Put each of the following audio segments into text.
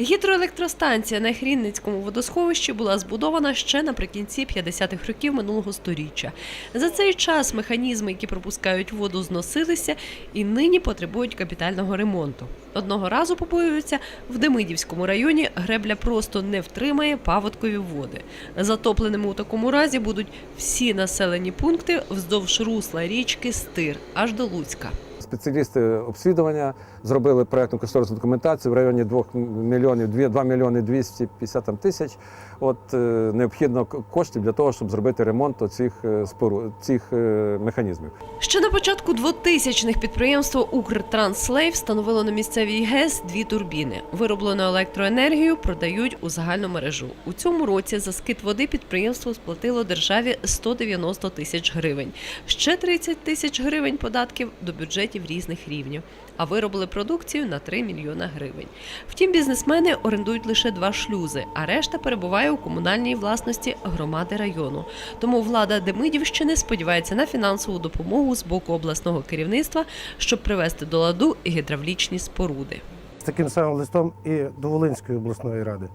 Гідроелектростанція на Хрінницькому водосховищі була збудована ще наприкінці 50-х років минулого століття. За цей час механізми, які пропускають воду, зносилися і нині потребують капітального ремонту. Одного разу побоюються, в Демидівському районі гребля просто не втримає паводкові води. Затопленими у такому разі будуть всі населені пункти вздовж русла річки Стир аж до Луцька. Спеціалісти обслідування зробили проєктну кошторисну документацію в районі 2 мільйонів 2, 2 мільйони 250 тисяч. От е, необхідно коштів для того, щоб зробити ремонт цих спору цих е, механізмів. Ще на початку 2000-х підприємство Укртранслейв встановило на місцевій ГЕС дві турбіни. Вироблену електроенергію продають у загальну мережу. У цьому році за скид води підприємство сплатило державі 190 тисяч гривень. Ще 30 тисяч гривень податків до бюджетів різних рівнів. А виробили продукцію на 3 мільйона гривень. Втім, бізнесмени орендують лише два шлюзи, а решта перебуває у комунальній власності громади району. Тому влада Демидівщини сподівається на фінансову допомогу з боку обласного керівництва, щоб привести до ладу гідравлічні споруди. з таким самим листом і до Волинської обласної ради.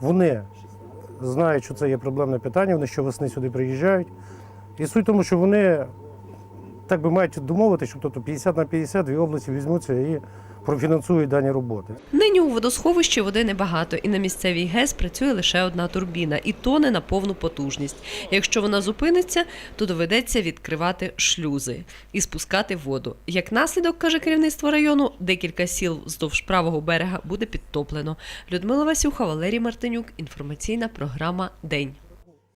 Вони знають, що це є проблемне питання, вони щовесни сюди приїжджають. І суть тому, що вони так би мають домовити, що тобто 50 на 50 дві області візьмуться і профінансують дані роботи. Нині у водосховищі води небагато, і на місцевій ГЕС працює лише одна турбіна, і то не на повну потужність. Якщо вона зупиниться, то доведеться відкривати шлюзи і спускати воду. Як наслідок, каже керівництво району, декілька сіл вздовж правого берега буде підтоплено. Людмила Васюха, Валерій Мартинюк. Інформаційна програма День.